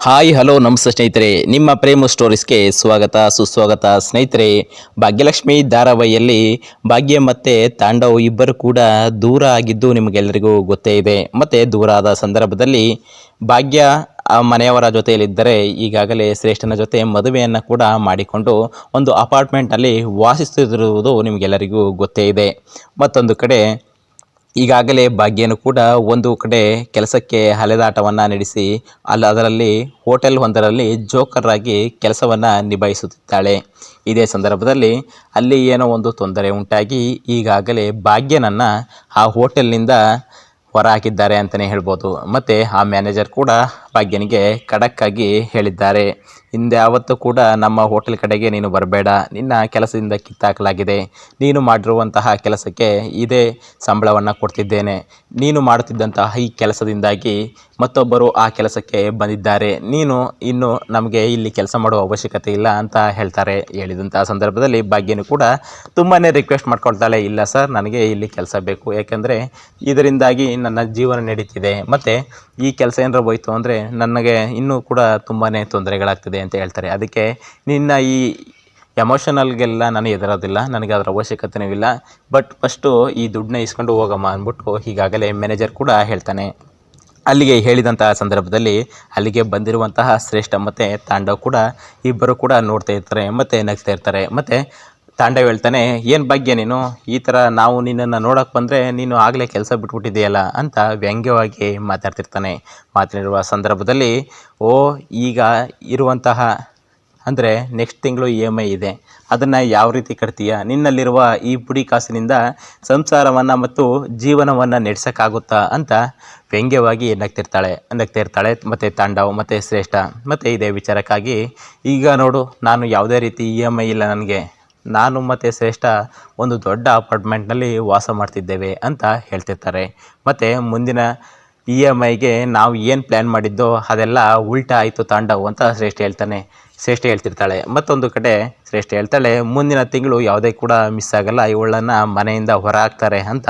Hi, hello, ನಮಸ್ತೆ ಸ್ನೇಹಿತರೆ. ನಿಮ್ಮ ಪ್ರೇಮ ಸ್ಟೋರೀಸ್ಗೆ ಸ್ವಾಗತ, ಸುಸ್ವಾಗತ. ಸ್ನೇಹಿತರೆ, ಭಾಗ್ಯಲಕ್ಷ್ಮಿ ಧಾರಾವಾಹಿಯಲ್ಲಿ ಭಾಗ್ಯ ಮತ್ತು ತಾಂಡವ್ ಇಬ್ಬರು ಕೂಡ ದೂರ ಆಗಿದ್ದು ನಿಮಗೆಲ್ಲರಿಗೂ ಗೊತ್ತೇ ಇದೆ. ಮತ್ತು ದೂರ ಆದ ಸಂದರ್ಭದಲ್ಲಿ ಭಾಗ್ಯ, ಆ ಮನೆಯವರ ಜೊತೆಯಲ್ಲಿದ್ದರೆ ಈಗಾಗಲೇ ಶ್ರೇಷ್ಠನ ಜೊತೆ ಮದುವೆಯನ್ನು ಕೂಡ ಮಾಡಿಕೊಂಡು ಒಂದು ಅಪಾರ್ಟ್ಮೆಂಟಲ್ಲಿ ವಾಸಿಸುತ್ತಿರುವುದು ನಿಮಗೆಲ್ಲರಿಗೂ ಗೊತ್ತೇ ಇದೆ. ಮತ್ತೊಂದು ಕಡೆ ಈಗಾಗಲೇ ಭಾಗ್ಯನು ಕೂಡ ಒಂದು ಕಡೆ ಕೆಲಸಕ್ಕೆ ಅಲೆದಾಟವನ್ನು ನಡೆಸಿ ಅಲ್ಲಿ ಅದರಲ್ಲಿ ಹೋಟೆಲ್ ಒಂದರಲ್ಲಿ ಜೋಕರ್ ಆಗಿ ಕೆಲಸವನ್ನು ನಿಭಾಯಿಸುತ್ತಿದ್ದಾಳೆ. ಇದೇ ಸಂದರ್ಭದಲ್ಲಿ ಅಲ್ಲಿ ಏನೋ ಒಂದು ತೊಂದರೆ ಉಂಟಾಗಿ ಈಗಾಗಲೇ ಭಾಗ್ಯನನ್ನು ಆ ಹೋಟೆಲ್ನಿಂದ ಹೊರಹಾಕಿದ್ದಾರೆ ಅಂತಲೇ ಹೇಳ್ಬೋದು. ಮತ್ತು ಆ ಮ್ಯಾನೇಜರ್ ಕೂಡ ಭಾಗ್ಯನಿಗೆ ಖಡಕ್ಕಾಗಿ ಹೇಳಿದ್ದಾರೆ. ಹಿಂದೆ ಯಾವತ್ತೂ ಕೂಡ ನಮ್ಮ ಹೋಟೆಲ್ ಕಡೆಗೆ ನೀನು ಬರಬೇಡ. ನಿನ್ನ ಕೆಲಸದಿಂದ ಕಿತ್ತಾಕಲಾಗಿದೆ. ನೀನು ಮಾಡಿರುವಂತಹ ಕೆಲಸಕ್ಕೆ ಇದೇ ಸಂಬಳವನ್ನು ಕೊಡ್ತಿದ್ದೇನೆ. ನೀನು ಮಾಡುತ್ತಿದ್ದಂತಹ ಈ ಕೆಲಸದಿಂದಾಗಿ ಮತ್ತೊಬ್ಬರು ಆ ಕೆಲಸಕ್ಕೆ ಬಂದಿದ್ದಾರೆ. ನೀನು ಇನ್ನು ನಮಗೆ ಇಲ್ಲಿ ಕೆಲಸ ಮಾಡುವ ಅವಶ್ಯಕತೆ ಇಲ್ಲ ಅಂತ ಹೇಳ್ತಾರೆ. ಹೇಳಿದಂತಹ ಸಂದರ್ಭದಲ್ಲಿ ಭಾಗ್ಯನು ಕೂಡ ತುಂಬಾ ರಿಕ್ವೆಸ್ಟ್ ಮಾಡ್ಕೊಳ್ತಾಳೆ, ಇಲ್ಲ ಸರ್, ನನಗೆ ಇಲ್ಲಿ ಕೆಲಸ ಬೇಕು. ಯಾಕೆಂದರೆ ಇದರಿಂದಾಗಿ ನನ್ನ ಜೀವನ ನಡೀತಿದೆ. ಮತ್ತು ಈ ಕೆಲಸ ಏನಾರ ಹೋಯ್ತು ಅಂದರೆ ನನಗೆ ಇನ್ನೂ ಕೂಡ ತುಂಬಾ ತೊಂದರೆಗಳಾಗ್ತಿದೆ ಅಂತ ಹೇಳ್ತಾರೆ. ಅದಕ್ಕೆ ನಿನ್ನ ಈ ಎಮೋಷನಲ್ಗೆಲ್ಲ ನಾನು ಎದುರೋದಿಲ್ಲ, ನನಗೆ ಅದರ ಅವಶ್ಯಕತೆಯೂ ಇಲ್ಲ ಬಟ್ ಫಸ್ಟು ಈ ದುಡ್ಡನ್ನ ಇಸ್ಕೊಂಡು ಹೋಗಮ್ಮ ಅಂದ್ಬಿಟ್ಟು ಈಗಾಗಲೇ ಮ್ಯಾನೇಜರ್ ಕೂಡ ಹೇಳ್ತಾನೆ. ಅಲ್ಲಿಗೆ ಹೇಳಿದಂತಹ ಸಂದರ್ಭದಲ್ಲಿ ಅಲ್ಲಿಗೆ ಬಂದಿರುವಂತಹ ಶ್ರೇಷ್ಠ ಮತ್ತು ತಾಂಡವ್ ಕೂಡ ಇಬ್ಬರು ಕೂಡ ನೋಡ್ತಾ ಇರ್ತಾರೆ, ಮತ್ತು ನಗ್ತಾ ಇರ್ತಾರೆ. ಮತ್ತು ತಾಂಡವ್ ಹೇಳ್ತಾನೆ, ಏನು ಭಾಗ್ಯ ನೀನು? ಈ ಥರ ನಾವು ನಿನ್ನನ್ನು ನೋಡೋಕೆ ಬಂದರೆ ನೀನು ಆಗಲೇ ಕೆಲಸ ಬಿಟ್ಬಿಟ್ಟಿದೆಯಲ್ಲ ಅಂತ ವ್ಯಂಗ್ಯವಾಗಿ ಮಾತಾಡ್ತಿರ್ತಾನೆ. ಮಾತನಾಡುವ ಸಂದರ್ಭದಲ್ಲಿ, ಓ, ಈಗ ಇರುವಂತಹ, ಅಂದರೆ ನೆಕ್ಸ್ಟ್ ತಿಂಗಳು ಇ ಎಂ ಐ ಇದೆ. ಅದನ್ನು ಯಾವ ರೀತಿ ಕಟ್ತೀಯ? ನಿನ್ನಲ್ಲಿರುವ ಈ ಪುಡಿ ಕಾಸಿನಿಂದ ಸಂಸಾರವನ್ನು ಮತ್ತು ಜೀವನವನ್ನು ನಡೆಸೋಕ್ಕಾಗುತ್ತಾ? ಅಂತ ವ್ಯಂಗ್ಯವಾಗಿ ನಗ್ತಿರ್ತಾಳೆ. ನಗ್ತಾ ಇರ್ತಾಳೆ ಮತ್ತು ತಾಂಡವ್, ಮತ್ತು ಶ್ರೇಷ್ಠ, ಮತ್ತು ಇದೇ ವಿಚಾರಕ್ಕಾಗಿ, ಈಗ ನೋಡು, ನಾನು ಯಾವುದೇ ರೀತಿ ಇ ಎಂ ಐ ಇಲ್ಲ ನನಗೆ. ನಾನು ಮತ್ತು ಶ್ರೇಷ್ಠ ಒಂದು ದೊಡ್ಡ ಅಪಾರ್ಟ್ಮೆಂಟ್ನಲ್ಲಿ ವಾಸ ಮಾಡ್ತಿದ್ದೇವೆ ಅಂತ ಹೇಳ್ತಿರ್ತಾರೆ. ಮತ್ತು ಮುಂದಿನ ಇ ಎಂ ಐಗೆ ನಾವು ಏನು ಪ್ಲ್ಯಾನ್ ಮಾಡಿದ್ದೋ ಅದೆಲ್ಲ ಉಲ್ಟಾ ಆಯಿತು ತಾಂಡವ್ ಅಂತ ಶ್ರೇಷ್ಠ ಹೇಳ್ತಾನೆ, ಶ್ರೇಷ್ಠ ಹೇಳ್ತಿರ್ತಾಳೆ. ಮತ್ತೊಂದು ಕಡೆ ಶ್ರೇಷ್ಠ ಹೇಳ್ತಾಳೆ, ಮುಂದಿನ ತಿಂಗಳು ಯಾವುದೇ ಕೂಡ ಮಿಸ್ ಆಗಲ್ಲ, ಇವಳನ್ನು ಮನೆಯಿಂದ ಹೊರ ಹಾಕ್ತಾರೆ ಅಂತ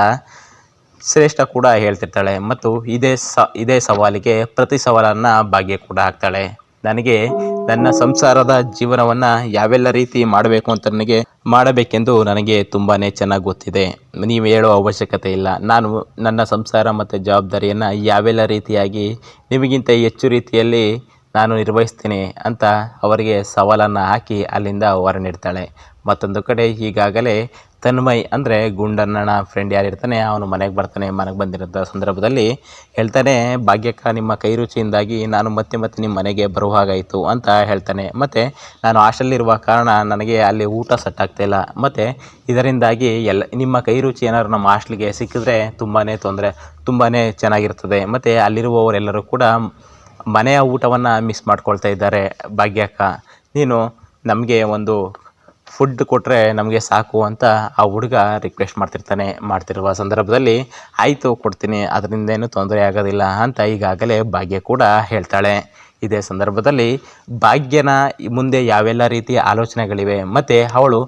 ಶ್ರೇಷ್ಠ ಕೂಡ ಹೇಳ್ತಿರ್ತಾಳೆ. ಮತ್ತು ಇದೇ ಸ, ಇದೇ ಸವಾಲಿಗೆ ಪ್ರತಿ ಸವಾಲನ್ನು ಭಾಗ್ಯ ಕೂಡ ಹಾಕ್ತಾಳೆ. ನನಗೆ ನನ್ನ ಸಂಸಾರದ ಜೀವನವನ್ನು ಯಾವೆಲ್ಲ ರೀತಿ ಮಾಡಬೇಕು ಅಂತ ನನಗೆ ಮಾಡಬೇಕೆಂದು ನನಗೆ ತುಂಬಾ ಚೆನ್ನಾಗಿ ಗೊತ್ತಿದೆ. ನೀವು ಹೇಳೋ ಅವಶ್ಯಕತೆ ಇಲ್ಲ. ನಾನು ನನ್ನ ಸಂಸಾರ ಮತ್ತು ಜವಾಬ್ದಾರಿಯನ್ನು ಯಾವೆಲ್ಲ ರೀತಿಯಾಗಿ ನಿಮಗಿಂತ ಹೆಚ್ಚು ರೀತಿಯಲ್ಲಿ ನಾನು ನಿರ್ವಹಿಸ್ತೀನಿ ಅಂತ ಅವರಿಗೆ ಸವಾಲನ್ನು ಹಾಕಿ ಅಲ್ಲಿಂದ ಹೊರ ನೀಡ್ತಾಳೆ. ಮತ್ತೊಂದು ಕಡೆ ಈಗಾಗಲೇ ತನ್ಮಯ್ ಅಂದರೆ ಗುಂಡಣ್ಣನ ಫ್ರೆಂಡ್ ಯಾರಿರ್ತಾನೆ ಅವನು ಮನೆಗೆ ಬರ್ತಾನೆ, ಮನೆಗೆ ಬಂದಿರೋ ಸಂದರ್ಭದಲ್ಲಿ ಹೇಳ್ತಾನೆ, ಭಾಗ್ಯಕ್ಕ, ನಿಮ್ಮ ಕೈ ರುಚಿಯಿಂದಾಗಿ ನಾನು ಮತ್ತೆ ಮತ್ತೆ ನಿಮ್ಮ ಮನೆಗೆ ಬರುವ ಹಾಗಾಯಿತು ಅಂತ ಹೇಳ್ತಾನೆ. ಮತ್ತು ನಾನು ಹಾಸ್ಟೆಲ್ಲಿರುವ ಕಾರಣ ನನಗೆ ಅಲ್ಲಿ ಊಟ ಸೆಟ್ ಆಗ್ತಾಯಿಲ್ಲ ಮತ್ತು ಇದರಿಂದಾಗಿ ಎಲ್ಲ, ನಿಮ್ಮ ಕೈ ರುಚಿ ಏನಾದ್ರು ನಮ್ಮ ಹಾಸ್ಟ್ಲಿಗೆ ಸಿಕ್ಕಿದ್ರೆ ತುಂಬಾ ತೊಂದರೆ ತುಂಬಾ ಚೆನ್ನಾಗಿರ್ತದೆ. ಮತ್ತು ಅಲ್ಲಿರುವವರೆಲ್ಲರೂ ಕೂಡ ಮನೆಯ ಊಟವನ್ನು ಮಿಸ್ ಮಾಡ್ಕೊಳ್ತಾ ಇದ್ದಾರೆ. ಭಾಗ್ಯಕ್ಕ, ನೀನು ನಮಗೆ ಒಂದು ಫುಡ್ ಕೊಟ್ಟರೆ ನಮಗೆ ಸಾಕು ಅಂತ ಆ ಹುಡುಗ ರಿಕ್ವೆಸ್ಟ್ ಮಾಡ್ತಿರ್ತಾನೆ, ಮಾಡ್ತಿರುವ ಸಂದರ್ಭದಲ್ಲಿ ಆಯಿತು ಕೊಡ್ತೀನಿ ಅದರಿಂದ ಏನು ತೊಂದರೆ ಆಗೋದಿಲ್ಲ ಅಂತ ಈಗಾಗಲೇ ಭಾಗ್ಯ ಕೂಡ ಹೇಳ್ತಾಳೆ. ಇದೇ ಸಂದರ್ಭದಲ್ಲಿ ಭಾಗ್ಯನ ಮುಂದೆ ಯಾವೆಲ್ಲ ರೀತಿಯ ಆಲೋಚನೆಗಳಿವೆ ಮತ್ತು ಅವಳು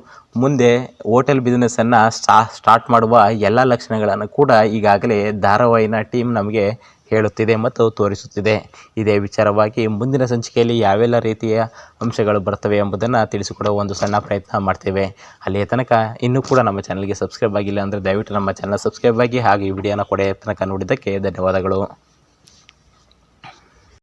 ಮುಂದೆ ಹೋಟೆಲ್ ಬಿಸ್ನೆಸ್ಸನ್ನು ಸ್ಟಾ ಸ್ಟಾರ್ಟ್ ಮಾಡುವ ಎಲ್ಲ ಲಕ್ಷಣಗಳನ್ನು ಕೂಡ ಈಗಾಗಲೇ ಧಾರಾವಾಹಿನ ಟೀಮ್ ನಮಗೆ ಹೇಳುತ್ತಿದೆ ಮತ್ತು ತೋರಿಸುತ್ತಿದೆ. ಇದೇ ವಿಚಾರವಾಗಿ ಮುಂದಿನ ಸಂಚಿಕೆಯಲ್ಲಿ ಯಾವೆಲ್ಲ ರೀತಿಯ ಅಂಶಗಳು ಬರ್ತವೆ ಎಂಬುದನ್ನು ತಿಳಿಸಿಕೊಡುವ ಒಂದು ಸಣ್ಣ ಪ್ರಯತ್ನ ಮಾಡ್ತೇವೆ. ಅಲ್ಲಿಯ ತನಕ ಇನ್ನೂ ಕೂಡ ನಮ್ಮ ಚಾನಲ್ಗೆ ಸಬ್ಸ್ಕ್ರೈಬ್ ಆಗಿಲ್ಲ ಅಂದರೆ ದಯವಿಟ್ಟು ನಮ್ಮ ಚಾನಲ್ ಸಬ್ಸ್ಕ್ರೈಬ್ ಆಗಿ ಹಾಗೆ ಈ ವಿಡಿಯೋನ ಕೊಡೆಯ ತನಕ ನೋಡಿದ್ದಕ್ಕೆ ಧನ್ಯವಾದಗಳು.